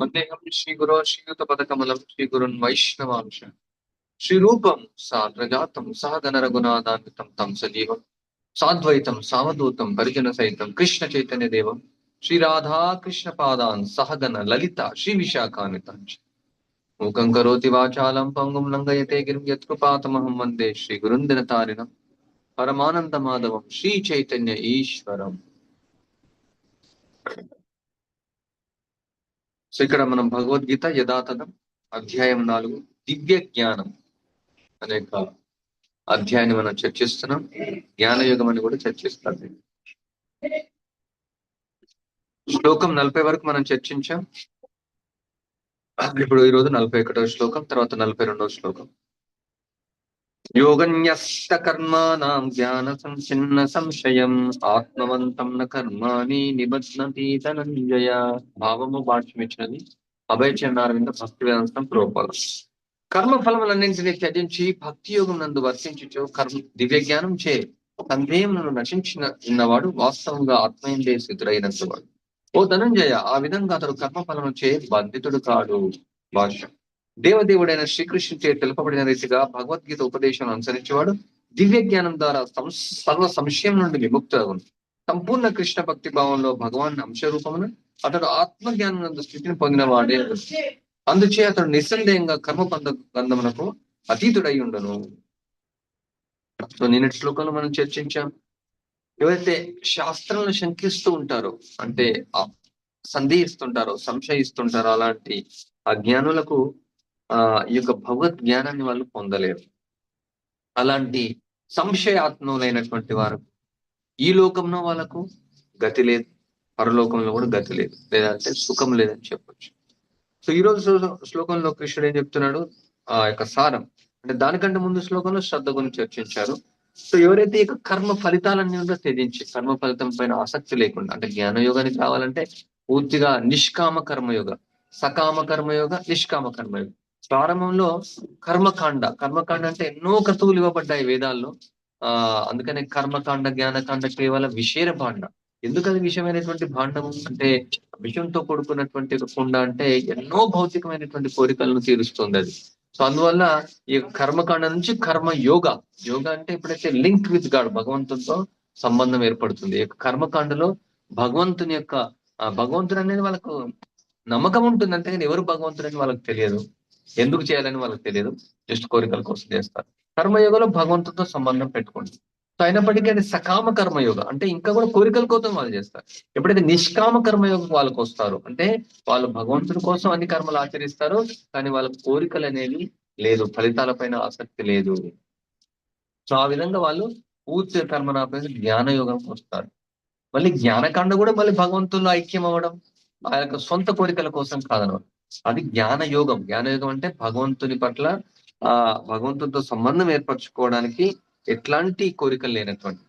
वंदेहम श्री गुरो श्रीयुत पदकमलम श्री गुरुन् वैष्णवांश श्रीरूपं साग्रजातं सहधन रघुनादान्वितं तं सजीवं साद्वैतं सावधूतं परिजनसहितं कृष्णचैतन्यदेवं श्रीराधाकृष्णपादान् सहगन ललिता श्रीविशाखान्वितांश मूकं करोति वाचालं पङ्गुं लंगयते गिरिं यत्कृपातमहं वंदे श्रीगुरुन् परमानन्दमाधवं श्रीचैतन्य ईश्वरम् సో ఇక్కడ మనం భగవద్గీత యథాతథం అధ్యాయం నాలుగు దివ్య జ్ఞానం అనే అధ్యాయాన్ని మనం చర్చిస్తున్నాం. జ్ఞానయుగం అని కూడా చర్చిస్తాం శ్లోకం నలభై వరకు మనం చర్చించాం. ఇప్పుడు ఈ రోజు నలభై ఒకటవ శ్లోకం తర్వాత నలభై రెండవ శ్లోకం. యోగన్యస్త కర్మాణం జ్ఞాన సంచిన్న సంశయం ఆత్మవంతం న కర్మాణి నిబధ్నతి ధనంజయ భావము భాష్యం ఇచ్చినది అభయ భక్తి వేదాంతం ప్రోపాల కర్మ ఫలములన్నింటినీ త్యజించి భక్తి యోగం నందు వర్తించుచు కర్మ దివ్య జ్ఞానం చే సందేహములను నశించిన ఉన్నవాడు వాస్తవంగా ఆత్మయందే స్థితుడైనంతవాడు ఓ ధనంజయ ఆ విధంగా అతడు కర్మ ఫలము చే బంధితుడు కాడు. భాష్యం. దేవదేవుడైన శ్రీకృష్ణుని చే తెలుపబడిన రీతిగా భగవద్గీత ఉపదేశం అనుసరించేవాడు దివ్య జ్ఞానం ద్వారా సం- సర్వ సంశయం నుండి విముక్త సంపూర్ణ కృష్ణ భక్తి భావంలో భగవాన్ అంశ రూపమును అతడు ఆత్మ జ్ఞానం స్థితిని పొందిన వాడే అందుచే అతడు నిస్సందేహంగా కర్మ పంద గంధమునకు అతీతుడై ఉండను. సో నిన్నటి శ్లోకంలో మనం చర్చించాం. ఎవరైతే శాస్త్రాలను శంకిస్తూ ఉంటారో అంటే సందేహిస్తుంటారో సంశయిస్తుంటారో అలాంటి అజ్ఞానులకు ఆ ఈ యొక్క భగవద్ జ్ఞానాన్ని వాళ్ళు పొందలేరు. అలాంటి సంశయాత్మలైనటువంటి వారు ఈ లోకంలో వాళ్ళకు గతి లేదు. పరలోకంలో కూడా గతి లేదు. లేదంటే సుఖం లేదని చెప్పొచ్చు. సో ఈ రోజు శ్లోకంలో కృష్ణుడు ఏం చెప్తున్నాడు? ఆ యొక్క సారం. అంటే దానికంటే ముందు శ్లోకంలో శ్రద్ధ గురించి చర్చించారు. సో ఎవరైతే ఇక కర్మ ఫలితాలన్నీ కూడా త్యజించి కర్మ ఫలితం పైన ఆసక్తి లేకుండా అంటే జ్ఞాన యోగానికి రావాలంటే పూర్తిగా నిష్కామ కర్మయోగ సకామ కర్మయోగ నిష్కామ కర్మయోగ ప్రారంభంలో కర్మకాండ కర్మకాండ అంటే ఎన్నో క్రతువులు ఇవ్వబడ్డాయి వేదాల్లో. ఆ అందుకనే కర్మకాండ జ్ఞానకాండ కేవలం విషేర భాండ. ఎందుకు అది విషయమైనటువంటి భాండము? అంటే విషయంతో కూడుకున్నటువంటి కుండ అంటే ఎన్నో భౌతికమైనటువంటి కోరికలను తీరుస్తుంది అది. సో అందువల్ల ఈ కర్మకాండ నుంచి కర్మ యోగ. యోగ అంటే ఎప్పుడైతే లింక్ విత్ గాడ్ భగవంతునితో సంబంధం ఏర్పడుతుంది. ఈ యొక్క కర్మకాండలో భగవంతుని యొక్క భగవంతుడు అనేది వాళ్ళకు నమ్మకం ఉంటుంది. అంతేగాని ఎవరు భగవంతుడు అని వాళ్ళకి తెలియదు. ఎందుకు చేయాలని వాళ్ళకి తెలియదు. జస్ట్ కోరికల కోసం చేస్తారు. కర్మయోగంలో భగవంతుడితో సంబంధం పెట్టుకోండి. సో అయినప్పటికీ అది సకామ కర్మయోగ. అంటే ఇంకా కూడా కోరికల కోసం వాళ్ళు చేస్తారు. ఎప్పుడైతే నిష్కామ కర్మయోగం వాళ్ళకు వస్తారు అంటే వాళ్ళు భగవంతుడి కోసం అన్ని కర్మలు ఆచరిస్తారు కానీ వాళ్ళ కోరికలు అనేవి లేదు. ఫలితాలపైన ఆసక్తి లేదు. సో ఆ విధంగా వాళ్ళు పూర్తి కర్మనాపేసి జ్ఞాన యోగంకి వస్తారు మళ్ళీ జ్ఞానకాండ కూడా మళ్ళీ భగవంతుల్లో ఐక్యం అవ్వడం ఆ యొక్క సొంత కోరికల కోసం కాదనమాట అది జ్ఞాన యోగం జ్ఞాన యోగం అంటే భగవంతుని పట్ల ఆ భగవంతునితో సంబంధం ఏర్పరచుకోవడానికి ఎట్లాంటి కోరికలు లేనటువంటి.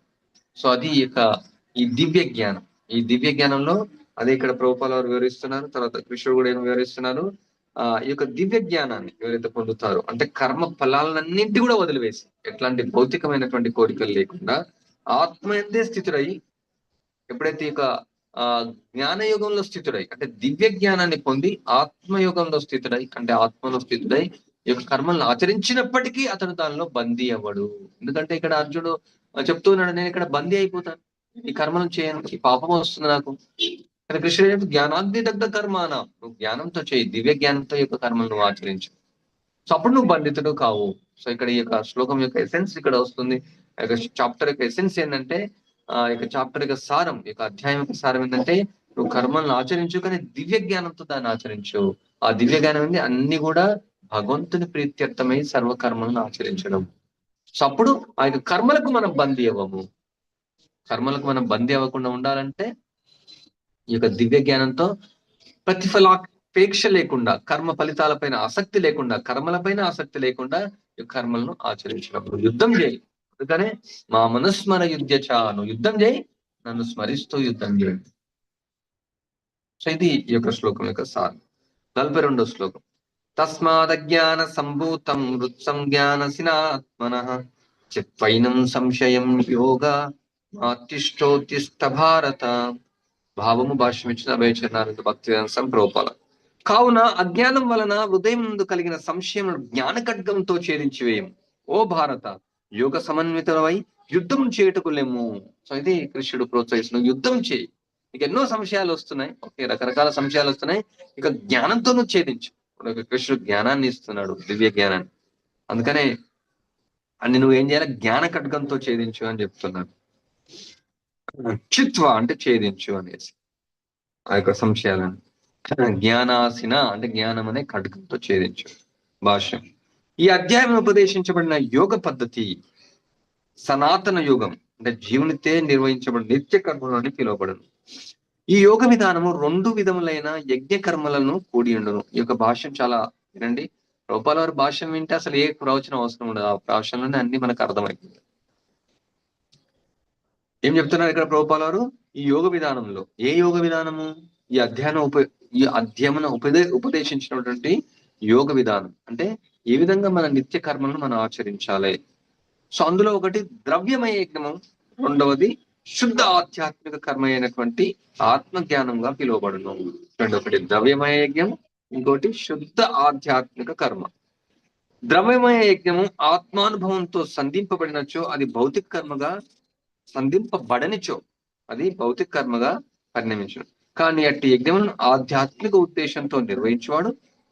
సో అది ఇక ఈ దివ్య జ్ఞానం. ఈ దివ్య జ్ఞానంలో అదే ఇక్కడ ప్రభుపాల వారు వివరిస్తున్నారు తర్వాత కృష్ణుడు కూడా ఏం వివరిస్తున్నారు ఆ ఈ యొక్క దివ్య జ్ఞానాన్ని ఎవరైతే పొందుతారో అంటే కర్మ ఫలాలన్నింటి కూడా వదిలివేసి ఎట్లాంటి భౌతికమైనటువంటి కోరికలు లేకుండా ఆత్మ ఎందే స్థితుడై ఎప్పుడైతే ఈ యొక్క ఆ జ్ఞానయుగంలో స్థితుడై అంటే దివ్య జ్ఞానాన్ని పొంది ఆత్మయుగంలో స్థితుడై అంటే ఆత్మలో స్థితుడై ఈ యొక్క కర్మలను ఆచరించినప్పటికీ అతను దానిలో బందీ అవ్వడు. ఎందుకంటే ఇక్కడ అర్జునుడు చెప్తూ ఉన్నాడు నేను ఇక్కడ బందీ అయిపోతాను. ఈ కర్మను చేయను. ఈ పాపం వస్తుంది నాకు. కానీ కృష్ణుడు జ్ఞానాగ్ని దగ్ధ కర్మాన. నువ్వు జ్ఞానంతో చేయి. దివ్య జ్ఞానంతో యొక్క కర్మలు నువ్వు ఆచరించు. సో అప్పుడు నువ్వు బంధితుడు కావు. సో ఇక్కడ ఈ యొక్క శ్లోకం యొక్క ఎసెన్స్ ఇక్కడ వస్తుంది. చాప్టర్ యొక్క ఎసెన్స్ ఏంటంటే ఆ యొక్క చాప్టర్ యొక్క సారం యొక్క అధ్యాయం యొక్క సారం ఏంటంటే నువ్వు కర్మలను ఆచరించు కానీ దివ్య జ్ఞానంతో దాన్ని ఆచరించు. ఆ దివ్య జ్ఞానం ఏంటి? అన్ని కూడా భగవంతుని ప్రీత్యర్థమై సర్వకర్మలను ఆచరించడం. సో అప్పుడు ఆ యొక్క కర్మలకు మనం బందీ అవ్వము. కర్మలకు మనం బందీ అవ్వకుండా ఉండాలంటే ఈ యొక్క దివ్య జ్ఞానంతో ప్రతిఫలాపేక్ష లేకుండా కర్మ ఫలితాలపైన ఆసక్తి లేకుండా కర్మలపైన ఆసక్తి లేకుండా ఈ కర్మలను ఆచరించినప్పుడు యుద్ధం చేయి. అందుకనే మా మనుస్మర యుద్ధ చాను యుద్ధం చేయి నన్ను స్మరిస్తూ యుద్ధం చేయండి సో ఇది ఈ యొక్క శ్లోకం యొక్క సార్. నలభై రెండో శ్లోకం. తస్మాదజ్ఞాన సంభూతం హృత్సంజ్ఞానసినాత్మన చిత్వైనం సంశయం యోగ మాతిష్టోత్తిష్ట భారత భావము భాష్యం ఇచ్చిన అభయచరణానంద భక్తి ప్రోపాల. కావున అజ్ఞానం వలన హృదయం ముందు కలిగిన సంశయం జ్ఞాన ఖడ్గంతో ఛేదించి వేయం ఓ భారత యోగ సమన్వితమై యుద్ధం చేయటకులేము. సో ఇది కృష్ణుడు ప్రోత్సహిస్తున్న యుద్ధం చేయి. నీకు ఎన్నో సంశయాలు వస్తున్నాయి. ఓకే రకరకాల సంశయాలు వస్తున్నాయి. ఇక జ్ఞానంతో నువ్వు ఛేదించు. ఇప్పుడు కృష్ణుడు జ్ఞానాన్ని ఇస్తున్నాడు దివ్య జ్ఞానాన్ని. అందుకనే అన్ని నువ్వు ఏం చేయాలి? జ్ఞాన ఖడ్గంతో ఛేదించు అని చెప్తున్నాడు. చిత్వ అంటే ఛేదించు అనేసి. ఆ యొక్క సంశయాలను. జ్ఞానాసిన అంటే జ్ఞానం అనే ఖడ్గంతో ఛేదించు. భాష్యం. ఈ అధ్యాయం ఉపదేశించబడిన యోగ పద్ధతి సనాతన యోగం అంటే జీవునితే నిర్వహించబడిన నిత్య కర్మలు అని పిలువబడను. ఈ యోగ విధానము రెండు విధములైన యజ్ఞ కర్మలను కూడి ఉండను. ఈ యొక్క భాష్యం చాలా వినండి. రూపాల వారి భాష్యం వింటే అసలు ఏ ప్రవచనం అవసరం ఉండదు. ఆ ప్రవచనంలోనే అన్ని మనకు అర్థమైంది ఏం చెప్తున్నారు ఇక్కడ ప్రభుపాల వారు? ఈ యోగ విధానంలో. ఏ యోగ విధానము? ఈ అధ్యయనం ఉప ఈ అధ్యయన ఉపదే ఉపదేశించినటువంటి యోగ విధానం. అంటే ఏ విధంగా మన నిత్య కర్మలను మనం ఆచరించాలి? సో అందులో ఒకటి ద్రవ్యమయ యజ్ఞము రెండవది శుద్ధ ఆధ్యాత్మిక కర్మ అయినటువంటి ఆత్మ జ్ఞానంగా పిలువబడును. రెండు ఒకటి ద్రవ్యమయ యజ్ఞం ఇంకోటి శుద్ధ ఆధ్యాత్మిక కర్మ. ద్రవ్యమయ యజ్ఞము ఆత్మానుభవంతో సంధింపబడినచో అది భౌతిక కర్మగా సంధింపబడనిచో అది భౌతిక కర్మగా పరిణమించడం కానీ అట్టి యజ్ఞమును ఆధ్యాత్మిక ఉద్దేశంతో నిర్వహించేవాడు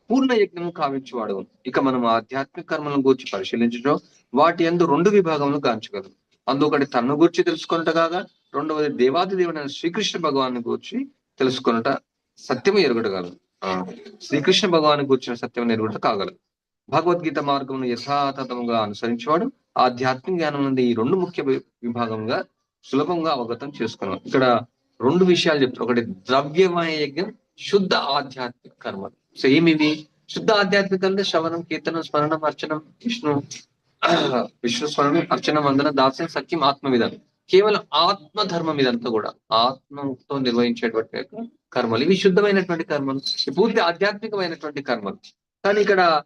పూర్ణ యజ్ఞము కావించువాడు. ఇక మనం ఆధ్యాత్మిక కర్మలను గూర్చి పరిశీలించడం వాటి ఎందు రెండు విభాగములు గాంచగలం అందుకటి తన్ను గూర్చి తెలుసుకొనుట కాగా రెండవది దేవాది దేవుడైన శ్రీకృష్ణ భగవాన్ గూర్చి తెలుసుకొనుట సత్యము ఎరుగుటగలదు శ్రీకృష్ణ భగవాన్ గూర్చిన సత్యం ఎరుగుట కాగలదు. భగవద్గీత మార్గమును యథాతథముగా అనుసరించేవాడు ఆధ్యాత్మిక జ్ఞానం నుండి ఈ రెండు ముఖ్య విభాగంగా సులభంగా అవగతం చేసుకున్నాం ఇక్కడ రెండు విషయాలు చెప్తారు. ఒకటి ద్రవ్యమయ యజ్ఞం శుద్ధ ఆధ్యాత్మిక కర్మ సో ఏమి శుద్ధ ఆధ్యాత్మికంలో శ్రవణం కీర్తనం స్మరణం అర్చనం విష్ణు విష్ణు స్మరణం అర్చనం వందన దాస్యం సత్యం ఆత్మ విధానం కేవలం ఆత్మ ధర్మం ఇదంతా కూడా ఆత్మతో నిర్వహించేటువంటి యొక్క కర్మలు. ఇవి శుద్ధమైనటువంటి కర్మలు. పూర్తి ఆధ్యాత్మికమైనటువంటి కర్మలు. కానీ ఇక్కడ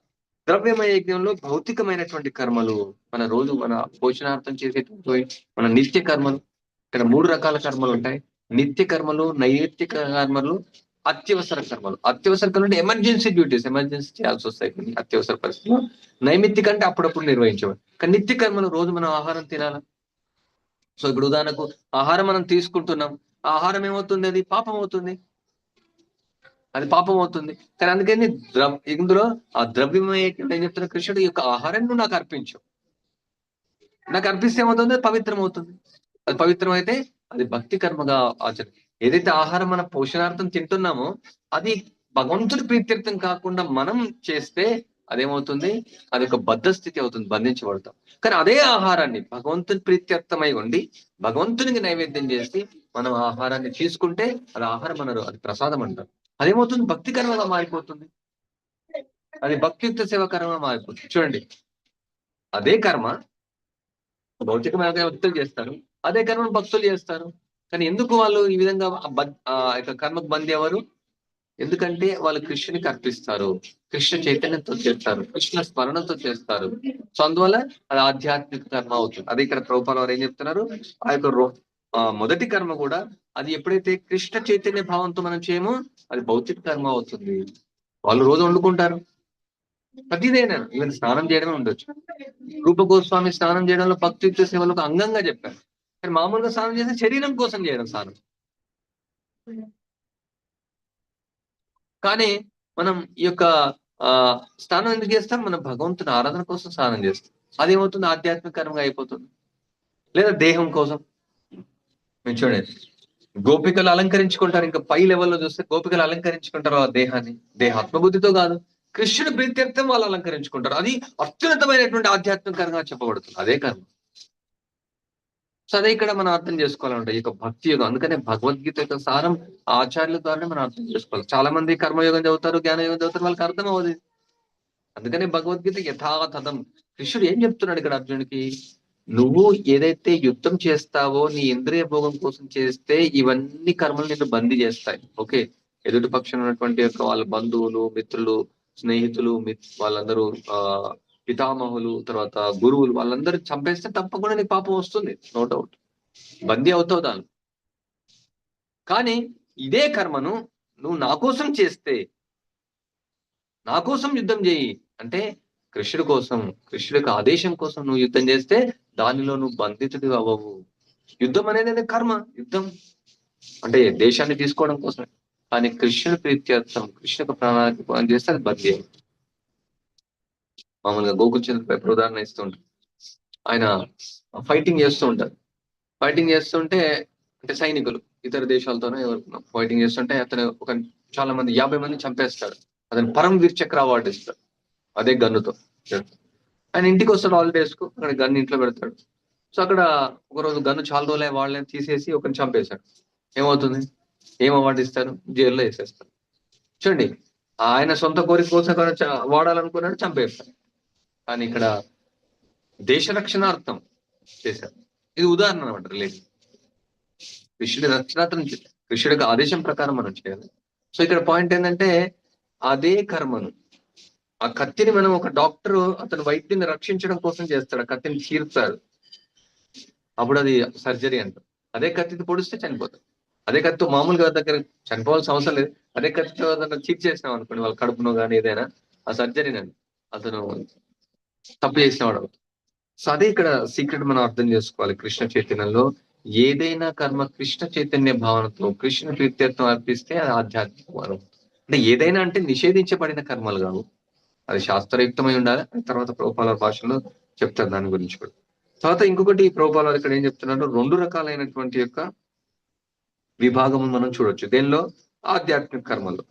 ద్రవ్యమయ యజ్ఞంలో భౌతికమైనటువంటి కర్మలు. మన రోజు మన పోషణార్థం చేసేటువంటి మన నిత్య కర్మలు. ఇక్కడ మూడు రకాల కర్మలు ఉంటాయి. నిత్య కర్మలు నైమిత్తిక కర్మలు అత్యవసర కర్మలు. అత్యవసర కర్మలు అంటే ఎమర్జెన్సీ డ్యూటీస్ ఎమర్జెన్సీ చేయాల్సి వస్తాయి కొన్ని అత్యవసర పరిస్థితులు. నైమిత్తిక అంటే అప్పుడప్పుడు నిర్వహించేవాడు కానీ నిత్య కర్మలు రోజు మనం ఆహారం తినాలా? సో ఇప్పుడు ఉదాహరణకు ఆహారం మనం తీసుకుంటున్నాం. ఆహారం ఏమవుతుంది? అది పాపం అవుతుంది. అది పాపం అవుతుంది. కానీ అందుకని ద్రవ్ ఇందులో ఆ ద్రవ్యమయ ఏం చెప్తున్న కృష్ణుడు? ఈ యొక్క ఆహారం నువ్వు నాకు అర్పించు. నాకు అర్పిస్తే ఏమవుతుంది? అది పవిత్రం అవుతుంది అది పవిత్రం అయితే అది భక్తి కర్మగా ఆచరణ ఏదైతే ఆహారం మన పోషణార్థం తింటున్నామో అది భగవంతుడి ప్రీత్యర్థం కాకుండా మనం చేస్తే అదేమవుతుంది? అది ఒక బద్ధ స్థితి అవుతుంది బంధించబడతాం. కానీ అదే ఆహారాన్ని భగవంతుని ప్రీత్యర్థమై ఉండి భగవంతునికి నైవేద్యం చేసి మనం ఆహారాన్ని తీసుకుంటే అది ఆహారం అనరు అది ప్రసాదం అంటారు. అదేమవుతుంది? భక్తి కర్మగా మారిపోతుంది. అది భక్తియుక్త సేవ కర్మగా మారిపోతుంది. చూడండి. అదే కర్మ భౌతికమైన భక్తులు చేస్తారు. అదే కర్మను భక్తులు చేస్తారు. కానీ ఎందుకు వాళ్ళు ఈ విధంగా ఆ యొక్క కర్మకు బంది ఎవరు ఎందుకంటే వాళ్ళు కృష్ణునికి అర్పిస్తారు. కృష్ణ చైతన్యంతో చేస్తారు. కృష్ణ స్మరణతో చేస్తారు. సో అందువల్ల అది ఆధ్యాత్మిక కర్మ అవుతుంది. అదే ఇక్కడ ప్రభుపాల వారు ఏం చెప్తున్నారు? ఆ యొక్క రో- మొదటి కర్మ కూడా అది ఎప్పుడైతే కృష్ణ చైతన్య భావంతో మనం చేయమో అది భౌతిక కర్మ అవుతుంది. వాళ్ళు రోజు వండుకుంటారు. ప్రతిదైనా. ఈవెన్ స్నానం చేయడమే ఉండొచ్చు. రూప గోస్వామి స్నానం చేయడంలో భక్తియుక్త సేవలకు అంగంగా చెప్పారు. కానీ మామూలుగా స్నానం చేస్తే శరీరం కోసం చేయడం స్నానం. కానీ మనం ఈ యొక్క ఆ స్నానం ఎందుకు చేస్తాం? మనం భగవంతుని ఆరాధన కోసం స్నానం చేస్తాం. అదేమవుతుంది? ఆధ్యాత్మికరంగా అయిపోతుంది. లేదా దేహం కోసం. మీరు చూడండి. గోపికలు అలంకరించుకుంటారు. ఇంకా పై లెవెల్లో చూస్తే గోపికలు అలంకరించుకుంటారు ఆ దేహాన్ని. దేహాత్మబుద్ధితో కాదు. కృష్ణుడు ప్రీత్యర్థం వాళ్ళు అలంకరించుకుంటారు. అది అత్యున్నతమైనటువంటి ఆధ్యాత్మిక చెప్పబడుతుంది. అదే కర్మ. సో అదే ఇక్కడ మనం అర్థం చేసుకోవాలంటే ఈ యొక్క భక్తి యోగం. అందుకనే భగవద్గీత యొక్క సారం ఆచార్యుల ద్వారానే మనం అర్థం చేసుకోవాలి. చాలా మంది కర్మయోగం చదువుతారు జ్ఞానయోగం చదువుతారు వాళ్ళకి అర్థం అవ్వదు అందుకనే భగవద్గీత యథాతథం. కృష్ణుడు ఏం చెప్తున్నాడు ఇక్కడ అర్జునుడికి? నువ్వు ఏదైతే యుద్ధం చేస్తావో నీ ఇంద్రియ భోగం కోసం చేస్తే ఇవన్నీ కర్మలు నిన్ను బందీ చేస్తాయి. ఓకే. ఎదుటి పక్షం ఉన్నటువంటి యొక్క వాళ్ళ బంధువులు మిత్రులు స్నేహితులు మిత్ వాళ్ళందరూ ఆ పితామహులు తర్వాత గురువులు వాళ్ళందరూ చంపేస్తే తప్పకుండా నీ పాపం వస్తుంది. నో డౌట్ బందీ అవుతావు దాని కానీ ఇదే కర్మను నువ్వు నా కోసం చేస్తే నా కోసం యుద్ధం చేయి. అంటే కృష్ణుడి కోసం కృష్ణుడికి ఆదేశం కోసం నువ్వు యుద్ధం చేస్తే దానిలో నువ్వు బంధితుడు అవ్వవు. యుద్ధం అనేది కర్మ యుద్ధం. అంటే దేశాన్ని తీసుకోవడం కోసమే కానీ కృష్ణుడి ప్రీత్యర్థం కృష్ణుకు ప్రాణానికి చేస్తే అది బందీ అవుతుంది. మామూలుగా గోకుల్ పేపర్ ఉదాహరణ ఇస్తూ ఉంటారు. ఆయన ఫైటింగ్ చేస్తూ ఉంటారు. ఫైటింగ్ చేస్తుంటే అంటే సైనికులు ఇతర దేశాలతోనే ఎవరు ఫైటింగ్ చేస్తుంటే అతను ఒక చాలా మంది యాభై మంది చంపేస్తాడు. అతను పరం వీర్ చక్ర అవార్డు ఇస్తాడు. అదే గన్నుతో. ఆయన ఇంటికి వస్తాడు హాలిడేస్కు అక్కడ గన్ ఇంట్లో పెడతాడు. సో అక్కడ ఒకరోజు గన్ను చాలా రోజులే వాళ్ళని తీసేసి ఒకరిని చంపేశాడు. ఏమవుతుంది? ఏం అవార్డు ఇస్తారు? జైల్లో వేసేస్తారు. చూడండి ఆయన సొంత కోరిక కోసం వాడాలనుకున్నాడు చంపేస్తాడు. కానీ ఇక్కడ దేశ రక్షణార్థం చేశారు. ఇది ఉదాహరణ అనమాట రిలేషన్ కృష్ణుడి రక్షణార్థం చే- కృష్ణుడి యొక్క ఆదేశం ప్రకారం మనం చేయాలి. సో ఇక్కడ పాయింట్ ఏంటంటే అదే కర్మను ఆ కత్తిని మనం ఒక డాక్టర్ అతను వైద్యుని రక్షించడం కోసం చేస్తాడు ఆ కత్తిని చీరుతాడు. అప్పుడు అది సర్జరీ అంటారు. అదే కత్తితో పొడిస్తే చనిపోతాడు. అదే కత్తితో మామూలుగా దగ్గర చనిపోవాల్సిన అవసరం లేదు. అదే కత్తితో ఏదైనా చీట్ చేసినాం అనుకోండి వాళ్ళ కడుపునో కానీ ఏదైనా ఆ సర్జరీనండి అతను తప్పు చేసినవాడు అవుతాడు. సో అదే ఇక్కడ సీక్రెట్ మనం అర్థం చేసుకోవాలి కృష్ణ చైతన్యంలో. ఏదైనా కర్మ కృష్ణ చైతన్య భావనతో కృష్ణ ప్రీత్యర్థం అర్పిస్తే అది ఆధ్యాత్మిక మార్గం అంటే ఏదైనా అంటే నిషేధించబడిన కర్మలు కావు. అది శాస్త్రయుక్తమై ఉండాలి. తర్వాత ప్రభుపాల భాషలో చెప్తారు దాని గురించి కూడా. తర్వాత ఇంకొకటి ప్రభుపాల ఇక్కడ ఏం చెప్తున్నారు రెండు రకాలైనటువంటి యొక్క విభాగం మనం చూడొచ్చు. దేనిలో? ఆధ్యాత్మిక కర్మలు.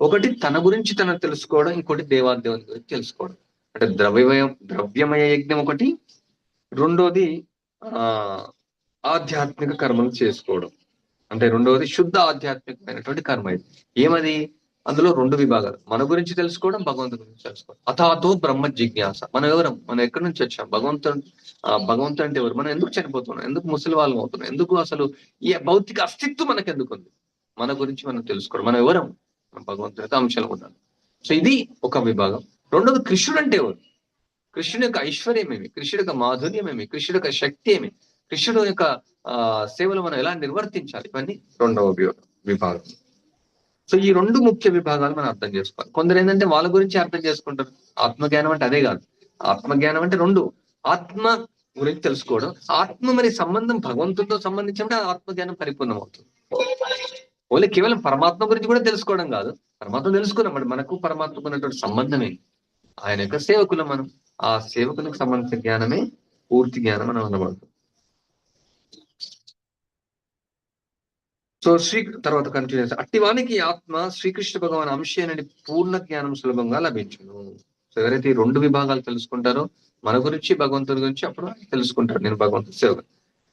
ఒకటి తన గురించి తన తెలుసుకోవడం ఇంకోటి దేవాదేవుని గురించి తెలుసుకోవడం. అంటే ద్రవ్యమయ ద్రవ్యమయ యజ్ఞం ఒకటి. రెండోది ఆ ఆధ్యాత్మిక కర్మలు చేసుకోవడం. అంటే రెండవది శుద్ధ ఆధ్యాత్మికమైనటువంటి కర్మ ఇది. ఏమది? అందులో రెండు విభాగాలు. మన గురించి తెలుసుకోవడం భగవంతుని గురించి తెలుసుకోవడం. అథాతో బ్రహ్మ జిజ్ఞాస. మనం ఎవరం? మనం ఎక్కడి నుంచి వచ్చాం? భగవంతుడు ఆ భగవంతుడు అంటే ఎవరు? మనం ఎందుకు చనిపోతున్నాం? ఎందుకు ముసలి వాళ్ళం అవుతున్నాం? ఎందుకు అసలు ఈ భౌతిక అస్తిత్వం మనకు ఎందుకు ఉంది మన గురించి మనం తెలుసుకోవడం. మనం ఎవరం? మనం భగవంతుడి అంశాలు ఉండాలి. సో ఇది ఒక విభాగం. రెండోది కృష్ణుడు అంటే ఎవరు? కృష్ణుడి యొక్క ఐశ్వర్యం ఏమి కృష్ణుడి యొక్క మాధుర్యం ఏమి కృష్ణుడి యొక్క శక్తి ఏమి కృష్ణుడు యొక్క సేవలు మనం ఎలా నిర్వర్తించాలి? ఇవన్నీ రెండవ విభాగం. సో ఈ రెండు ముఖ్య విభాగాలు మనం అర్థం చేసుకోవాలి. కొందరు ఏంటంటే వాళ్ళ గురించి అర్థం చేసుకుంటారు. ఆత్మజ్ఞానం అంటే అదే కాదు. ఆత్మజ్ఞానం అంటే రెండు. ఆత్మ గురించి తెలుసుకోవడం. ఆత్మ మరి సంబంధం భగవంతుడితో సంబంధించినప్పుడు ఆత్మజ్ఞానం పరిపూర్ణం అవుతుంది ఓన్లీ కేవలం పరమాత్మ గురించి కూడా తెలుసుకోవడం కాదు. పరమాత్మ తెలుసుకున్నాం మనకు పరమాత్మకు ఉన్నటువంటి సంబంధమే ఆయన యొక్క సేవకులు మనం ఆ సేవకులకు సంబంధించిన జ్ఞానమే పూర్తి జ్ఞానం అని అనబడుతుంది. సో శ్రీ తర్వాత కంటిన్యూ అట్టివానికి ఆత్మ శ్రీకృష్ణ భగవాన్ అంశేనని పూర్ణ జ్ఞానం సులభంగా లభించును. సో ఎవరైతే రెండు విభాగాలు తెలుసుకుంటారో మన గురించి భగవంతుడి గురించి అప్పుడు తెలుసుకుంటారు. నేను భగవంతుడి సేవ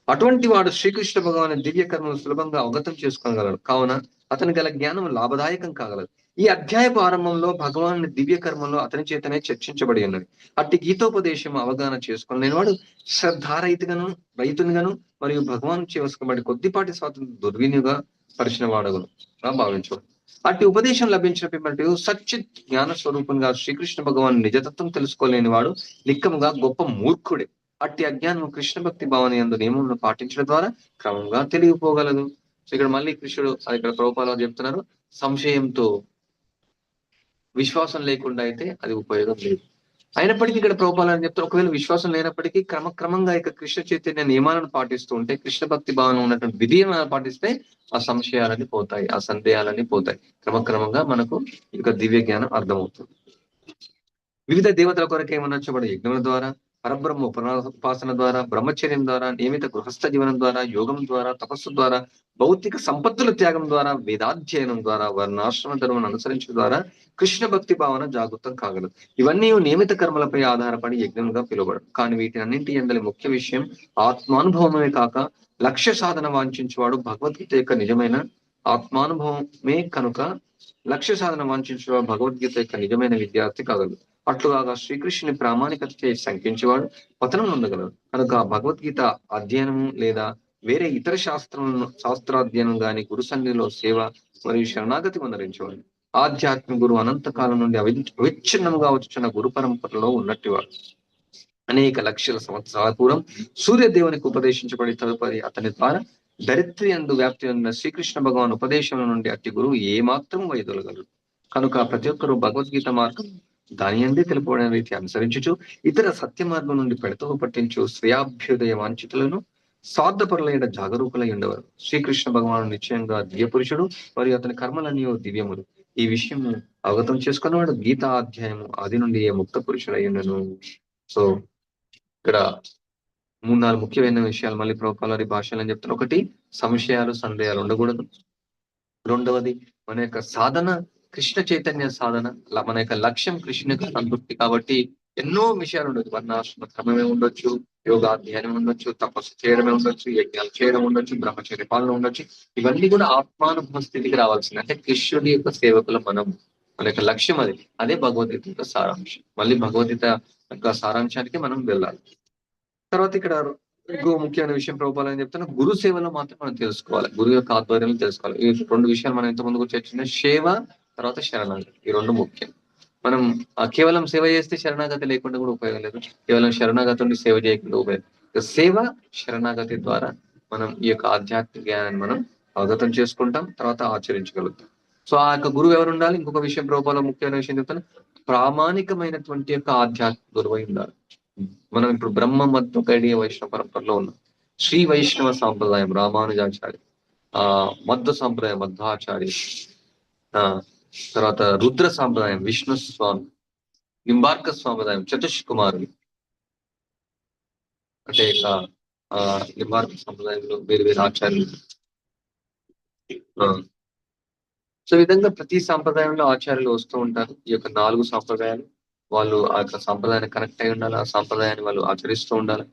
అటువంటి వాడు శ్రీకృష్ణ భగవాన్ దివ్య కర్మను సులభంగా అవగతం చేసుకోగలడు. కావున అతని గల జ్ఞానం లాభదాయకం కాగలదు. ఈ అధ్యాయ ప్రారంభంలో భగవాన్ దివ్య కర్మలో అతని చేతనే చర్చించబడి ఉన్నది. అట్టి గీతోపదేశం అవగాహన చేసుకుని వాడు శ్రద్ధారహితగాను రైతునిగాను మరియు భగవాన్ చేసుకోబడి కొద్దిపాటి స్వాతంత్రం దుర్వినియోగ పరిచిన వాడగును. భావించవడు అట్టి ఉపదేశం లభించిన పిమ్మటి సచిత్ జ్ఞాన స్వరూపంగా శ్రీకృష్ణ భగవాన్ నిజతత్వం తెలుసుకోలేని వాడు నిక్కముగా గొప్ప మూర్ఖుడే. అట్టి అజ్ఞానం కృష్ణ భక్తి భావన ఎందు నియమములను పాటించడం ద్వారా క్రమంగా తెలియపోగలదు. సో ఇక్కడ మళ్ళీ కృష్ణుడు అది ఇక్కడ ప్రభుపాల చెప్తున్నారు సంశయంతో. విశ్వాసం లేకుండా అయితే అది ఉపయోగం లేదు. అయినప్పటికీ ఇక్కడ ప్రభుపాలని చెప్తారు ఒకవేళ విశ్వాసం లేనప్పటికీ క్రమక్రమంగా ఇక కృష్ణ చైతన్య నియమాలను పాటిస్తూ ఉంటే కృష్ణ భక్తి భావన ఉన్నటువంటి విధియమాలను పాటిస్తే ఆ సంశయాలన్నీ పోతాయి ఆ సందేహాలన్నీ పోతాయి. క్రమక్రమంగా మనకు ఇక దివ్య జ్ఞానం అర్థమవుతుంది. వివిధ దేవతల కొరకు ఏమనొచ్చబడి యజ్ఞముల ద్వారా పరబ్రహ్మ ఉపనా- ఉపాసన ద్వారా బ్రహ్మచర్యం ద్వారా నియమిత గృహస్థ జీవనం ద్వారా యోగం ద్వారా తపస్సు ద్వారా భౌతిక సంపత్తుల త్యాగం ద్వారా వేదాధ్యయనం ద్వారా వర్ణాశ్రమ ధర్మను అనుసరించడం ద్వారా కృష్ణ భక్తి భావన జాగృతం కాగలదు. ఇవన్నీ నియమిత కర్మలపై ఆధారపడి యజ్ఞంగా పిలువడం కానీ వీటి అన్నింటి ఎందలి ముఖ్య విషయం ఆత్మానుభవమే కాక లక్ష్య సాధన వాంఛించేవాడు భగవద్గీత యొక్క నిజమైన ఆత్మానుభవమే కనుక లక్ష్య సాధన వాంఛించేవాడు భగవద్గీత యొక్క నిజమైన విద్యార్థి కాగలదు అట్లుగా శ్రీకృష్ణుని ప్రామాణికత శంకించేవాడు పతనం ఉండగలడు కనుక భగవద్గీత అధ్యయనము లేదా వేరే ఇతర శాస్త్రం శాస్త్రాధ్యయనం గాని గురు సేవ మరియు శరణాగతి పొందరించేవాడు. ఆధ్యాత్మిక గురువు అనంత కాలం నుండి అవి అవిచ్ఛిన్నముగా వచ్చిన గురు పరంపరలో ఉన్నట్టువాడు. అనేక లక్షల సంవత్సరాల పూర్వం సూర్యదేవునికి ఉపదేశించబడి తదుపరి అతని ద్వారా దరిద్రి అందు వ్యాప్తి ఉన్న శ్రీకృష్ణ భగవాన్ ఉపదేశం నుండి అట్టి గురువు ఏ మాత్రం వైదొలగలడు. కనుక ప్రతి ఒక్కరూ భగవద్గీత మార్గం దాని అందే తెలుపబడిన రీతి అనుసరించుచు ఇతర సత్య మార్గం నుండి పెడతవు పట్టించు శ్రేయాభ్యుదయ వాంఛితులను స్వార్థపరులైన జాగరూకులై ఉండేవారు. శ్రీకృష్ణ భగవాను నిశ్చయంగా దివ్య పురుషుడు మరియు అతని కర్మలన్నీ దివ్యములు. ఈ విషయము అవగతం చేసుకున్నవాడు గీతా అధ్యాయము ఆది నుండి ఏ ముక్త పురుషుడు సో ఇక్కడ మూడు నాలుగు ముఖ్యమైన విషయాలు మళ్ళీ ప్రభుత్వాల భాషలు అని చెప్తారు ఒకటి సంశయాలు సందేహాలు ఉండకూడదు. రెండవది మన యొక్క సాధన కృష్ణ చైతన్య సాధన మన యొక్క లక్ష్యం కృష్ణ సంతృప్తి కాబట్టి ఎన్నో విషయాలు ఉండొచ్చు. వర్ణాశ్రమ క్రమమే ఉండొచ్చు. యోగాధ్యాయం ఉండొచ్చు తపస్సు చేయడమే ఉండొచ్చు యజ్ఞాలు చేయడం ఉండొచ్చు బ్రహ్మచర్య పాలన ఉండొచ్చు. ఇవన్నీ కూడా ఆత్మానుభవ స్థితికి రావాల్సింది. అంటే కృష్ణుడి యొక్క సేవకులు మనం మన యొక్క లక్ష్యం అది. అదే భగవద్గీత యొక్క సారాంశం. మళ్ళీ భగవద్గీత యొక్క సారాంశానికి మనం వెళ్ళాలి. తర్వాత ఇక్కడ ఇంకో ముఖ్యమైన విషయం ప్రభుపాలు అని చెప్తున్నా గురు సేవలో మాత్రం మనం తెలుసుకోవాలి. గురువు యొక్క ఆధ్వర్యంలో తెలుసుకోవాలి. ఈ రెండు విషయాలు మనం ఇంతకుముందు కూడా చర్చించిన సేవ తర్వాత శరణాలు ఈ రెండు ముఖ్యం. మనం ఆ కేవలం సేవ చేస్తే శరణాగతి లేకుండా కూడా ఉపయోగం లేదు. కేవలం శరణాగతి ఉండి సేవ చేయకుండా ఉపయోగం సేవ శరణాగతి ద్వారా మనం ఈ యొక్క ఆధ్యాత్మిక జ్ఞానాన్ని మనం అవగతం చేసుకుంటాం తర్వాత ఆచరించగలుగుతాం. సో ఆ యొక్క గురువు ఎవరు ఉండాలి? ఇంకొక విషయం రూపంలో ముఖ్యమైన విషయం చెప్తాను. ప్రామాణికమైనటువంటి యొక్క ఆధ్యాత్మిక గురువు ఉండాలి. మనం ఇప్పుడు బ్రహ్మ మధ్య కైడియ వైష్ణవ పరంపరలో ఉన్నాం. శ్రీ వైష్ణవ సాంప్రదాయం రామానుజాచార్య ఆ మధ్వ సాంప్రదాయం మధ్వాచార్య ఆ తర్వాత రుద్ర సాంప్రదాయం విష్ణు స్వామి నింబార్క సాంప్రదాయం చతుష్ కుమారులు అంటే ఇక ఆ నింబార్క సాంప్రదాయంలో వేరు వేరు ఆచార్యులు ఆ, సో ఈ విధంగా ప్రతి సాంప్రదాయంలో ఆచార్యులు వస్తూ ఉంటారు. ఈ యొక్క నాలుగు సాంప్రదాయాలు. వాళ్ళు ఆ యొక్క సాంప్రదాయాన్ని కనెక్ట్ అయి ఉండాలి. ఆ సాంప్రదాయాన్ని వాళ్ళు ఆచరిస్తూ ఉండాలి.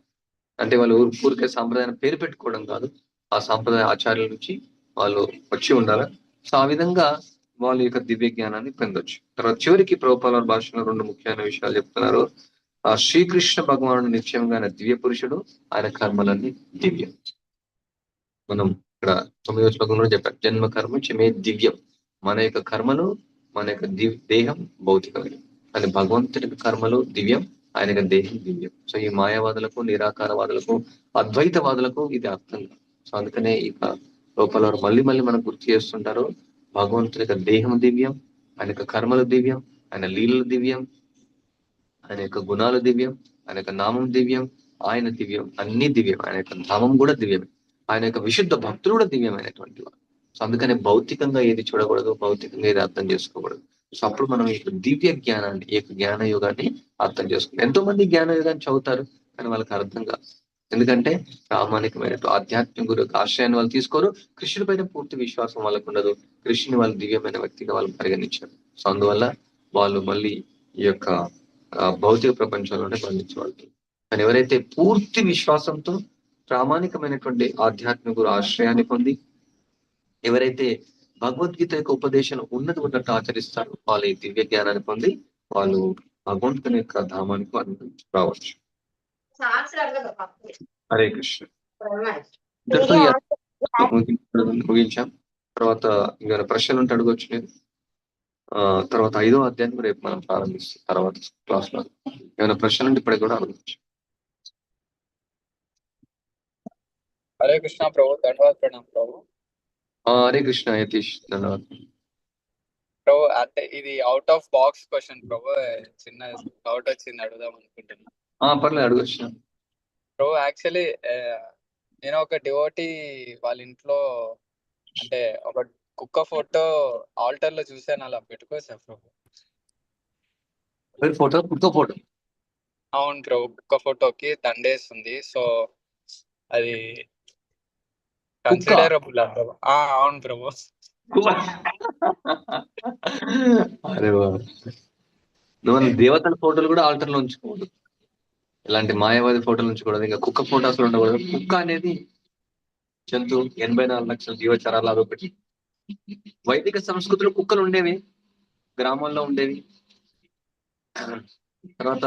అంటే వాళ్ళు ఊరు- ఊరికే సాంప్రదాయాన్ని పేరు పెట్టుకోవడం కాదు. ఆ సాంప్రదాయ ఆచార్యుల నుంచి వాళ్ళు వచ్చి ఉండాలి. సో ఆ విధంగా వాళ్ళ యొక్క దివ్య జ్ఞానాన్ని పొందొచ్చు. తర్వాత చివరికి ప్రభుపాల భాషలో రెండు ముఖ్యమైన విషయాలు చెప్తున్నారు. ఆ శ్రీకృష్ణ భగవానుడు నిశ్చయంగా ఆయన దివ్య పురుషుడు ఆయన కర్మలన్నీ దివ్యం. మనం ఇక్కడ తొమ్మిదో శ్లోకంలో చెప్పారు జన్మ కర్మ చెమే దివ్యం. మన యొక్క కర్మలు మన యొక్క దివ్ దేహం భౌతికమైన కానీ భగవంతుడి కర్మలు దివ్యం ఆయన యొక్క దేహం దివ్యం. సో ఈ మాయావాదులకు నిరాకారవాదులకు అద్వైతవాదులకు ఇది అర్థం కాదు. సో అందుకనే ఇక లోపల మళ్ళీ మళ్ళీ మనకు గుర్తు చేస్తుంటారు. భగవంతుని యొక్క దేహం దివ్యం ఆయన యొక్క కర్మలు దివ్యం ఆయన లీలలు దివ్యం ఆయన యొక్క గుణాలు దివ్యం ఆయన యొక్క నామం దివ్యం ఆయన దివ్యం అన్ని దివ్యం ఆయన యొక్క కూడా దివ్యమే. ఆయన యొక్క విశుద్ధ భక్తులు కూడా దివ్యమైనటువంటి వారు. సో అందుకనే భౌతికంగా ఏది చూడకూడదు భౌతికంగా ఏది అర్థం చేసుకోకూడదు. సో అప్పుడు మనం ఈ దివ్య జ్ఞానాన్ని ఈ యొక్క జ్ఞాన యుగాన్ని అర్థం చేసుకుంటాం. ఎంతో మంది జ్ఞాన యుగాన్ని చదువుతారు కానీ వాళ్ళకి అర్థం కాదు. ఎందుకంటే ప్రామాణికమైన ఆధ్యాత్మిక గురు ఆశ్రయాన్ని వాళ్ళు తీసుకోరు. కృష్ణుడి పైన పూర్తి విశ్వాసం వాళ్ళకు ఉండదు. కృష్ణుని వాళ్ళు దివ్యమైన వ్యక్తిగా వాళ్ళు పరిగణించారు. సో అందువల్ల వాళ్ళు మళ్ళీ ఈ యొక్క భౌతిక ప్రపంచంలోనే బంధించబడుతుంది కానీ ఎవరైతే పూర్తి విశ్వాసంతో ప్రామాణికమైనటువంటి ఆధ్యాత్మిక గురు ఆశ్రయాన్ని పొంది ఎవరైతే భగవద్గీత యొక్క ఉపదేశం ఉన్నది ఉన్నట్టు ఆచరిస్తారో వాళ్ళు దివ్య జ్ఞానాన్ని పొంది వాళ్ళు భగవంతుని యొక్క ధామానికి వాళ్ళు రావచ్చు. హరే కృష్ణ. ముగించ- తర్వాత ఇంకా ప్రశ్నలు ఉంటే అడగొచ్చు నేను. ఆ తర్వాత ఐదో అధ్యాయం రేపు మనం ప్రారంభిస్తాం. తర్వాత క్లాస్లో ఏమైనా ప్రశ్నలు ఉంటే ఇప్పటికి కూడా అడగచ్చు. హరే కృష్ణ ప్రభు ధన్యవాద ప్రణాం ప్రభు. ఆ, హరే కృష్ణ యతీష్ ధన్యవాదాలు. ప్రభు అంటే ఇది out of box question Prabhu. చిన్న డౌట్ వచ్చింది అడుగుదాం అనుకుంటున్నా. ఆ పర్లేదు అడగొచ్చు ప్రభు యాక్చువల్లీ నేను ఒక డివోటీ వాళ్ళ ఇంట్లో అంటే ఒక కుక్క ఫోటో ఆల్టర్లో చూసాను అలా ఎవరి ఫోటో? కుక్క ఫోటో? అవును ప్రభు కుక్క ఫోటోకి దండేస్తుంది. సో అది కన్సిడరబుల్ అవును ప్రభు అరే నువ్వు దేవతల ఫోటోలు కూడా ఆల్టర్లో ఉంచుకోవద్దు ఇలాంటి మాయావాది ఫోటోలు కూడా ఇంకా కుక్క ఫోటోస్ ఉండకూడదు. కుక్క అనేది జంతువు ఎనభై నాలుగు లక్షల జీవచరాలు అదొకటి వైదిక సంస్కృతిలో కుక్కలు ఉండేవి గ్రామాల్లో ఉండేవి. తర్వాత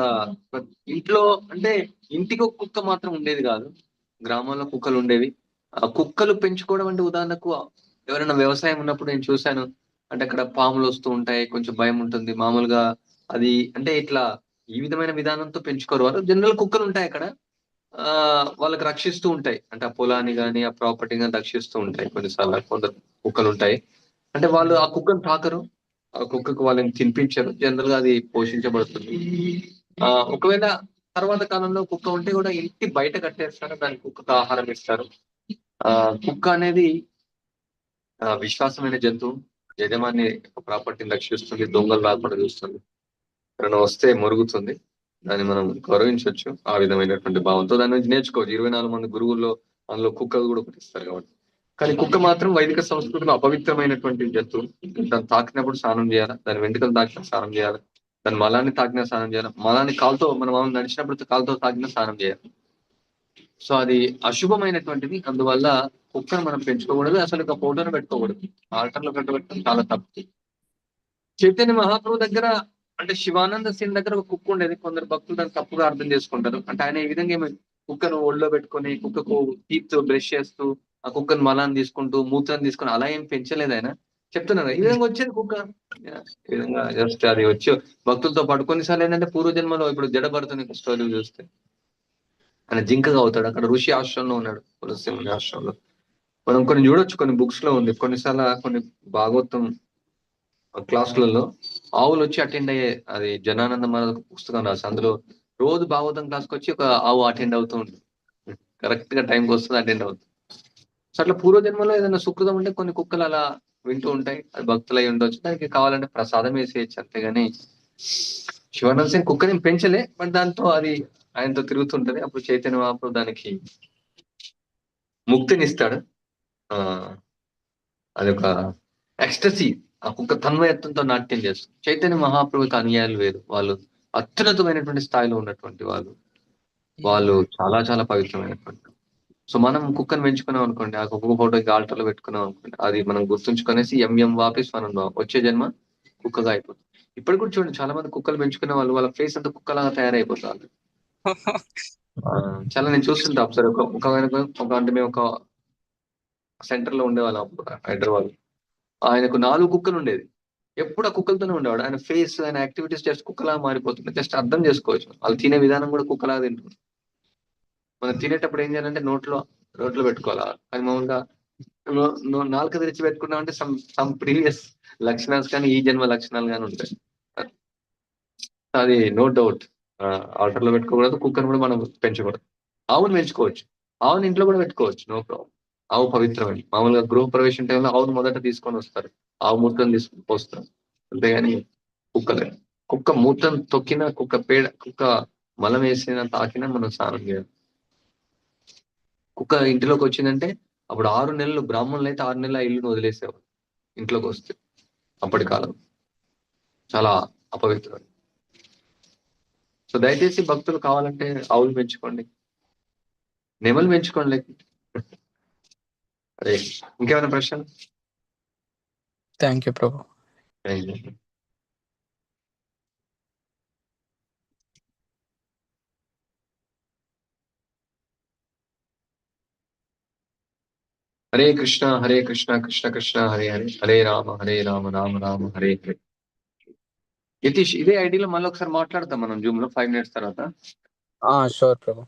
ఇంట్లో అంటే ఇంటికి ఒక కుక్క మాత్రం ఉండేది కాదు. గ్రామాల్లో కుక్కలు ఉండేవి. ఆ కుక్కలు పెంచుకోవడం అంటే ఉదాహరణకు ఎవరైనా వ్యవసాయం ఉన్నప్పుడు నేను చూశాను. అంటే అక్కడ పాములు వస్తూ ఉంటాయి కొంచెం భయం ఉంటుంది. మామూలుగా అది అంటే ఇట్లా ఈ విధమైన విధానంతో పెంచుకోరు. వాళ్ళు జనరల్ కుక్కలు ఉంటాయి అక్కడ. ఆ వాళ్ళకి రక్షిస్తూ ఉంటాయి. అంటే ఆ పొలాన్ని కానీ ఆ ప్రాపర్టీ కానీ రక్షిస్తూ ఉంటాయి కొన్నిసార్లు. కొందరు కుక్కలు ఉంటాయి. అంటే వాళ్ళు ఆ కుక్కను తాకరు. ఆ కుక్కకు వాళ్ళని తినిపించరు. జనరల్గా అది పోషించబడుతుంది. ఆ ఒకవేళ తర్వాత కాలంలో కుక్క ఉంటే కూడా ఇంటి బయట కట్టేస్తారు. దానికి కుక్కకు ఆహారం ఇస్తారు. ఆ కుక్క అనేది విశ్వాసమైన జంతువు. యజమాని ప్రాపర్టీని రక్షిస్తుంది. దొంగలు రాకుండా చూస్తుంది. ఎవరైనా వస్తే మురుగుతుంది. దాన్ని మనం గౌరవించవచ్చు ఆ విధమైనటువంటి భావంతో. దాని నుంచి నేర్చుకోవచ్చు. ఇరవై నాలుగు మంది గురువుల్లో అందులో కుక్కలు కూడా పుట్టిస్తారు కాబట్టి. కానీ కుక్క మాత్రం వైదిక సంస్కృతిలో అపవిత్రమైనటువంటి జంతువు. దాన్ని తాకినప్పుడు స్నానం చేయాలి? దాని వెంట్రుకలు తాకిన స్నానం చేయాలి? దాని మలాన్ని తాకిన స్నానం చేయాలి? మలాన్ని కాలుతో మనం నడిచినప్పుడు కాలుతో తాకిన స్నానం చేయాలి? సో అది అశుభమైనటువంటిది. అందువల్ల కుక్కను మనం పెంచుకోకూడదు. అసలు ఒక ఫోటోను పెట్టుకోకూడదు. ఆల్టర్లో పెట్టబెట్టడం చాలా తప్పు. చైతన్య మహాప్రభు దగ్గర అంటే శివానంద సింగ్ దగ్గర ఒక కుక్క ఉండేది. కొందరు భక్తులు దాన్ని తప్పుగా అర్థం చేసుకుంటారు. అంటే ఆయన ఈ విధంగా ఏమి కుక్కను ఒళ్ళో పెట్టుకొని కుక్కకు టీత్ బ్రష్ చేస్తూ ఆ కుక్కను మలాన్ని తీసుకుంటూ మూత్రాన్ని తీసుకుని అలా ఏం పెంచలేదు ఆయన. చెప్తున్నారు ఈ విధంగా వచ్చేది కుక్క? ఈ విధంగా జస్ట్ అది వచ్చి భక్తులతో పాటు కొన్నిసార్లు ఏంటంటే పూర్వజన్మలో ఇప్పుడు జడబడుతుంది స్టోరీ చూస్తే ఆయన జింకగా అవుతాడు. అక్కడ ఋషి ఆశ్రమంలో ఉన్నాడు తులసిముని ఆశ్రమంలో. మనం కొన్ని చూడొచ్చు కొన్ని బుక్స్లో ఉంది. కొన్నిసార్లు కొన్ని భాగవతం క్లాసులలో ఆవులు వచ్చి అటెండ్ అయ్యే అది జనానంద మహారాజ్ పుస్తకం రాసి అందులో రోజు భాగవతం క్లాస్కి వచ్చి ఒక ఆవు అటెండ్ అవుతూ ఉంటుంది. కరెక్ట్గా టైంకి వస్తుంది అటెండ్ అవుతుంది. సో అట్లా పూర్వజన్మలో ఏదైనా సుకృతం ఉంటే కొన్ని కుక్కలు అలా వింటూ ఉంటాయి అది భక్తులు అయి ఉండొచ్చు. దానికి కావాలంటే ప్రసాదం వేసేయచ్చు అంతేగాని శివానంద సింగ్ కుక్కని పెంచలే బట్ దాంతో అది ఆయనతో తిరుగుతుంటది. అప్పుడు చైతన్య మహాప్రభు దానికి ముక్తినిస్తాడు. ఆ అది ఒక కుక్క తన్మయత్వంతో నాట్యం చేస్తుంది చైతన్య మహాప్రభుకి అనుయాయులు వేరు. వాళ్ళు అత్యున్నతమైనటువంటి స్థాయిలో ఉన్నటువంటి వాళ్ళు. వాళ్ళు చాలా చాలా పవిత్రమైనటువంటి సో మనం కుక్కను పెంచుకున్నాం అనుకోండి ఆ కుక్క ఫోటోకి ఆల్టర్లో పెట్టుకున్నాం అనుకోండి అది మనం గుర్తుంచుకునేసి ఎంఎం వాపి స్వనం వచ్చే జన్మ కుక్కగా అయిపోతుంది. ఇప్పుడు కూడా చూడండి చాలా మంది కుక్కలు పెంచుకునే వాళ్ళు వాళ్ళ ఫేస్ అంతా కుక్కలాగా తయారైపోతారు చాలా నేను చూస్తుంటా ఒకసారి ఒక ఒక అంటే మేము ఒక సెంటర్లో ఉండేవాళ్ళం అప్పుడు హైదరాబాద్ ఆయనకు నాలుగు కుక్కలు ఉండేది ఎప్పుడు ఆ కుక్కలతోనే ఉండేవాడు. ఆయన ఫేస్ ఆయన యాక్టివిటీస్ జస్ట్ కుక్కలా మారిపోతుంది. జస్ట్ అర్థం చేసుకోవచ్చు. వాళ్ళు తినే విధానం కూడా కుక్కలా తింటుంది. మనం తినేటప్పుడు ఏం చేయాలంటే నోట్లో నోట్లో పెట్టుకోవాలా? కానీ మామూలుగా నో- నాలుక తెరిచి పెట్టుకున్నాం అంటే సమ్ సమ్ ప్రీవియస్ లక్షణాలు కానీ ఈ జన్మ లక్షణాలు కానీ ఉంటాయి. అది నో డౌట్ ఆల్టర్లో పెట్టుకోకూడదు కుక్కను కూడా మనం పెంచకూడదు. ఆవును పెంచుకోవచ్చు. ఆవును ఇంట్లో కూడా పెట్టుకోవచ్చు. నో ప్రాబ్లం ఆవు పవిత్రమైన. మామూలుగా గృహ ప్రవేశం టైంలో ఆవును మొదట తీసుకొని వస్తారు. ఆవు మూత్రం తీసుకొని పోస్తారు. అంతేగాని కుక్కలే. కుక్క మూత్రం తొక్కిన కుక్క పేడ కుక్క మలం వేసిన తాకినా మనం స్నానం చేయాలి. కుక్క ఇంటిలోకి వచ్చిందంటే అప్పుడు ఆరు నెలలు బ్రాహ్మణులు అయితే ఆరు నెలలు ఆ ఇల్లును వదిలేసేవారు. ఇంట్లోకి వస్తే అప్పటి కాలం. చాలా అపవిత్రం సో దయచేసి భక్తులు కావాలంటే ఆవులు పెంచుకోండి. నెమలు పెంచుకోండి లేకపోతే అదే. ఇంకేమైనా ప్రశ్న థ్యాంక్ యూ ప్రభు హరే కృష్ణ హరే కృష్ణ కృష్ణ కృష్ణ హరే హరే హరే రామ హరే రామ రామ రామ హరే హరే. యతీష్ ఇదే ఐడిలో మళ్ళీ ఒకసారి మాట్లాడతాం మనం జూమ్లో ఫైవ్ మినిట్స్ తర్వాత. షూర్ ప్రభు.